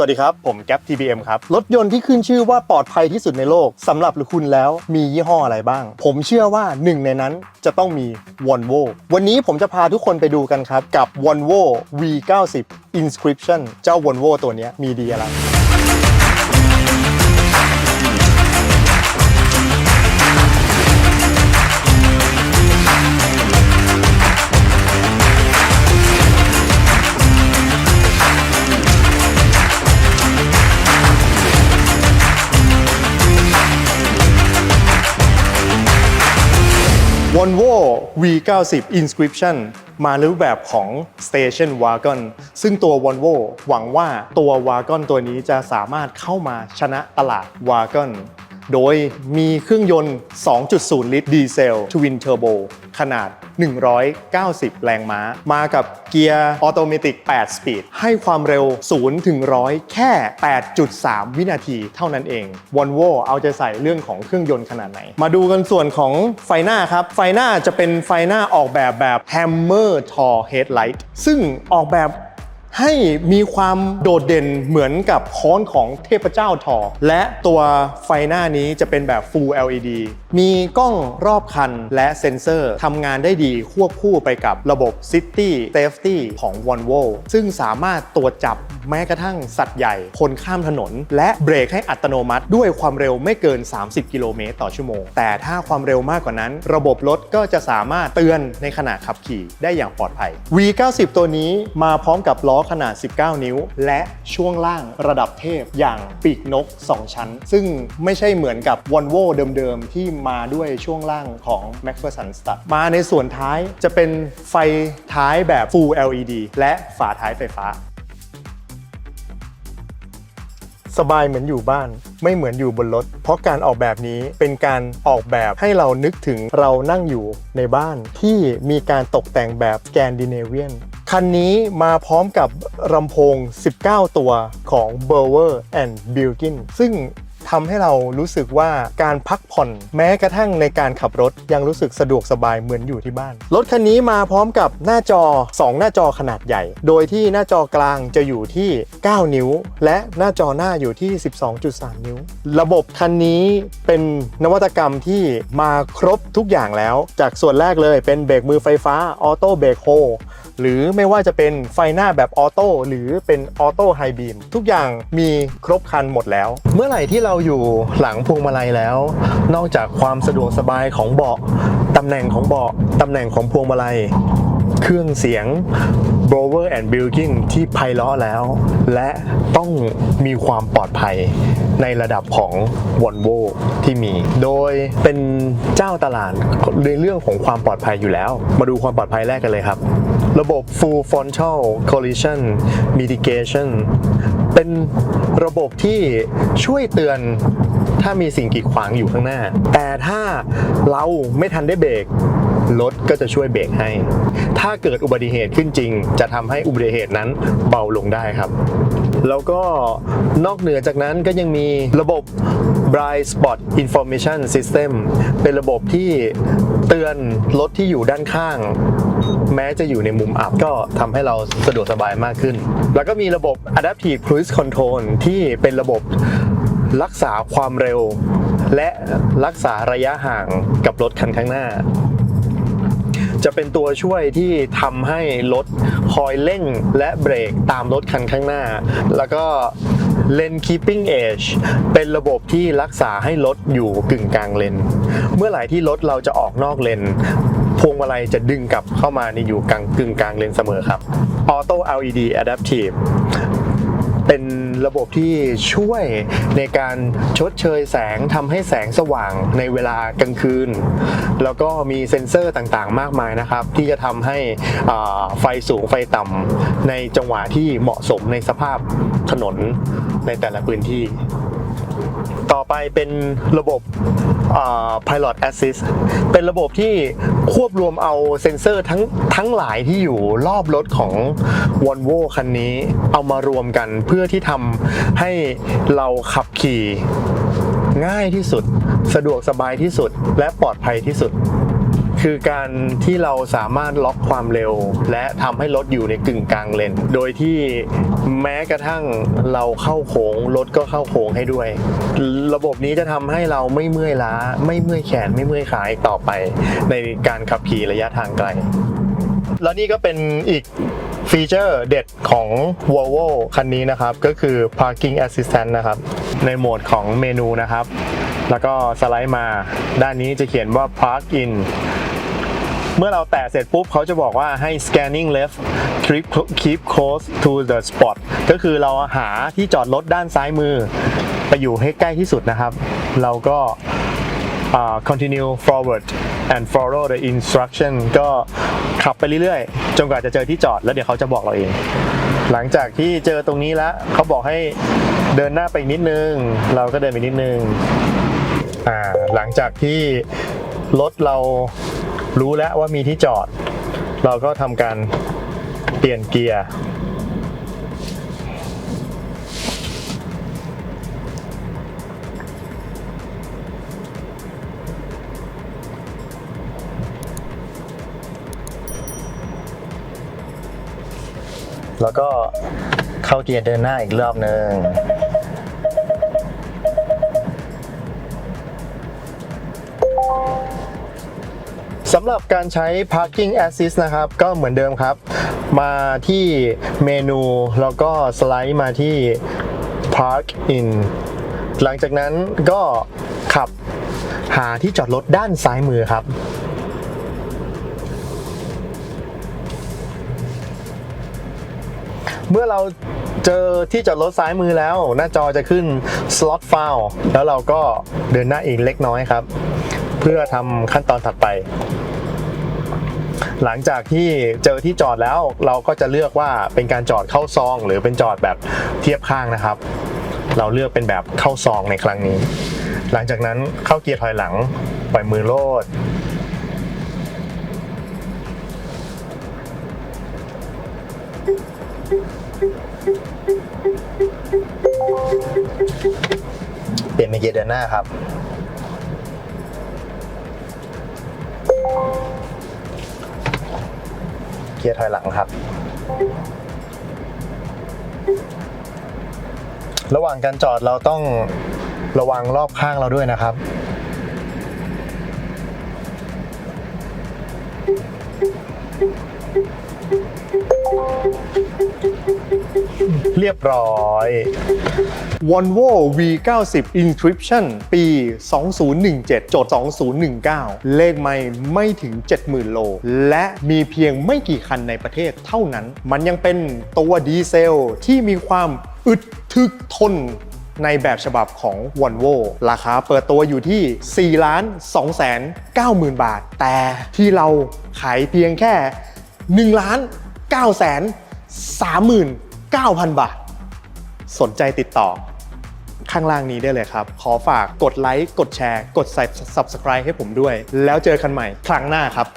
สวัสดีครับ ผมแก๊ป TBM ครับ รถยนต์ที่ขึ้นชื่อว่าปลอดภัยที่สุดในโลกสำหรับคุณแล้วมียี่ห้ออะไรบ้าง ผมเชื่อว่าหนึ่งในนั้นจะต้องมี Volvo วันนี้ผมจะพาทุกคนไปดูกันครับ กับ Volvo V90 Inscription เจ้า Volvo ตัวเนี้ยมีดีอะไร Volvo V90 Inscription มาในรูปแบบของ Station Wagon ซึ่งตัว Volvo หวังว่าตัว Wagon ตัวนี้จะสามารถเข้ามาชนะตลาด Wagon โดยมีเครื่องยนต์ 2.0 ลิตรดีเซล Twin Turbo ขนาด 190 แรงม้า มากับเกียร์ออโตเมติก 8 สปีด ให้ความเร็ว 0 ถึง 100 แค่ 8.3 วินาทีเท่านั้นเอง Volvo เอาใจใส่เรื่องของเครื่องยนต์ขนาดไหน มาดูกันส่วนของไฟหน้าครับ ไฟหน้าจะเป็นไฟหน้าออกแบบแบบ Hammer Tall Headlight ซึ่งออกแบบ ให้มีความโดดเด่นเหมือนกับค้อนของเทพเจ้าทอ และตัวไฟหน้านี้จะเป็นแบบ Full LED มีกล้องรอบคันและเซ็นเซอร์ทำงานได้ดีควบคู่ไปกับระบบ City Safety ของ Volvo ซึ่งสามารถตรวจจับแม้กระทั่งสัตว์ใหญ่ คนข้ามถนน และเบรกให้อัตโนมัติ ด้วยความเร็วไม่เกิน 30 กิโลเมตรต่อชั่วโมง แต่ถ้าความเร็วมากกว่านั้น ระบบรถก็จะสามารถเตือนในขณะขับขี่ได้อย่างปลอดภัย V90 ตัวนี้มาพร้อมกับล้อขนาด 19 นิ้ว และช่วงล่างระดับเทพอย่างปีกนก 2 ชั้น ซึ่งไม่ใช่เหมือนกับ Volvo เดิมๆ ที่มาด้วยช่วงล่างของ McPherson Stud มาในส่วนท้ายจะเป็นไฟท้ายแบบ Full LED และฝาท้ายไฟฟ้าสบายเหมือนอยู่บ้านไม่เหมือนอยู่บนรถ เพราะการออกแบบนี้เป็นการออกแบบให้เรานึกถึงเรานั่งอยู่ในบ้านที่มีการตกแต่งแบบแกนดิเนเวียน คันนี้มาพร้อมกับลำโพง 19 ตัวของ b o w e r and Bilkin ซึ่งทำให้เรารู้สึกว่าการพักผ่อนแม้กระทั่งในการขับรถยังรู้สึกสะดวกสบายเหมือนอยู่ที่บ้าน รถคันนี้มาพร้อมกับหน้าจอ 2 หน้าจอขนาดใหญ่ โดยที่หน้าจอกลางจะอยู่ที่ 9 นิ้ว และหน้าจอหน้าอยู่ที่ 12.3 นิ้ว ระบบคันนี้เป็นนวัตกรรมที่มาครบทุกอย่างแล้ว จากส่วนแรกเลยเป็นเบรกมือไฟฟ้าออโต้เบรกโฮ หรือไม่ว่าจะเป็นไฟหน้าแบบออโต้หรือเป็นออโต้ไฮบีมทุกอย่างมีครบครันหมดแล้ว เมื่อไหร่ที่เราอยู่หลังพวงมาลัยแล้ว นอกจากความสะดวกสบายของเบาะตำแหน่งของเบาะตำแหน่งของพวงมาลัย เครื่องเสียง b r o w e r and Bilking ที่ไพเราะแล้ว และต้องมีความปลอดภัยในระดับของ Volvo ที่มี โดยเป็นเจ้าตลาดในเรื่องของความปลอดภัยอยู่แล้ว มาดูความปลอดภัยแรกกันเลยครับ ระบบ Full Frontal Collision Mitigation เป็นระบบที่ช่วยเตือนถ้ามีสิ่งกีดขวางอยู่ข้างหน้า แต่ถ้าเราไม่ทันได้เบรก รถก็จะช่วยเบรกให้ ถ้าเกิดอุบัติเหตุขึ้นจริง จะทำให้อุบัติเหตุนั้นเบาลงได้ครับ แล้วก็นอกเหนือจากนั้นก็ยังมีระบบ Blind Spot Information System เป็นระบบที่เตือนรถที่อยู่ด้านข้าง แม้จะอยู่ในมุมอับก็ทำให้เราสะดวกสบายมากขึ้น แล้วก็มีระบบ Adaptive Cruise Control ที่เป็นระบบรักษาความเร็ว และรักษาระยะห่างกับรถคันข้างหน้า จะเป็นตัวช่วยที่ทำให้รถคอยเร่งและเบรกตามรถคันข้างหน้า แล้วก็ Lane Keeping Edge เป็นระบบที่รักษาให้รถอยู่กึ่งกลางเลน เมื่อไหร่ที่รถเราจะออกนอกเลนพวงมาลัยจะดึงกลับเข้ามาในอยู่กลางกึ่งกลางเลนเสมอครับ Auto LED Adaptive เป็น ระบบที่ช่วยในการชดเชยแสงทำให้แสงสว่างในเวลากลางคืน แล้วก็มีเซ็นเซอร์ต่างๆ มากมายนะครับ ที่จะทำให้ไฟสูงไฟต่ำในจังหวะที่เหมาะสมในสภาพถนนในแต่ละพื้นที่ ต่อไปเป็นระบบ Pilot Assist เป็นระบบที่ควบรวมเอาเซ็นเซอร์ทั้งทั้งหลายที่อยู่รอบรถของ Volvo คันนี้เอามารวมกันเพื่อที่ทำให้เราขับขี่ง่ายที่สุด สะดวกสบายที่สุด และปลอดภัยที่สุด คือการที่เราสามารถล็อกความเร็ว และทำให้รถอยู่ในกึ่งกลางเลน โดยที่แม้กระทั่งเราเข้าโค้งรถก็เข้าโค้งให้ด้วย ระบบนี้จะทำให้เราไม่เมื่อยล้า ไม่เมื่อยแขนไม่เมื่อยขาอีกต่อไป ในการขับขี่ระยะทางไกล แล้วนี่ก็เป็นอีกฟีเจอร์เด็ดของ Volvo คันนี้นะครับ ก็คือ Parking Assistant นะครับ ในโหมดของเมนูนะครับ แล้วก็สไลด์มาด้านนี้จะเขียนว่า Park in เมื่อเราแตะเสร็จปุ๊บเขาจะบอกว่าให้ scanning left keep keep close to the spot ก็คือเราหาที่จอดรถด้านซ้ายมือ ไปอยู่ให้ใกล้ที่สุดนะครับ เราก็ continue forward and follow the instruction ก็ขับไปเรื่อยๆ จนกว่าจะเจอที่จอดแล้วเดี๋ยวเขาจะบอกเราเอง หลังจากที่เจอตรงนี้แล้วเขาบอกให้เดินหน้าไปนิดนึง เราก็เดินไปนิดนึง หลังจากที่รถเรา รู้แล้วว่ามีที่จอด เราก็ทำการเปลี่ยนเกียร์แล้วก็เข้าเกียร์เดินหน้าอีกรอบหนึ่งำหรับการใช้ parking assist นะครับ ก็เหมือนเดิมครับ มาที่เมนูแล้วก็สไลด์มาที่ park in หลังจากนั้นก็ขับหาที่จอดรถด้านซ้ายมือครับ เมื่อเราเจอที่จอดรถซ้ายมือแล้ว หน้าจอจะขึ้น slot file แล้วเราก็เดินหน้าอีกเล็กน้อยครับ เพื่อทำขั้นตอนถัดไป หลังจากที่เจอที่จอดแล้วเราก็จะเลือกว่าเป็นการจอดเข้าซอง หรือเป็นจอดแบบเทียบข้างนะครับ เราเลือกเป็นแบบเข้าซองในครั้งนี้ หลังจากนั้นเข้าเกียร์ถอยหลังปล่อยมือโลดเปลี่ยนเป็นเกียร์เดินหน้าครับ กียร์ถอยหลังครับ ระหว่างการจอดเราต้องระวังรอบข้างเราด้วยนะครับ รียบร้อย Volvo V90 Inscription ปี 2017 จด 2019 เลขไม่ไม่ถึง 70,000 โล และมีเพียงไม่กี่คันในประเทศเท่านั้น มันยังเป็นตัวดีเซลที่มีความอึดทึกทนในแบบฉบับของ Volvo ราคาเปิดตัวอยู่ที่ 4 ล้าน 2 แสน 9 หมื่นบาท แต่ที่เราขายเพียงแค่ 1 ล้าน 9 แสน 3 หมื่น 9,000 บาท สนใจติดต่อข้างล่างนี้ได้เลยครับ ขอฝากกดไลค์ กดแชร์ กด Subscribe ให้ผมด้วย แล้วเจอกันใหม่ครั้งหน้าครับ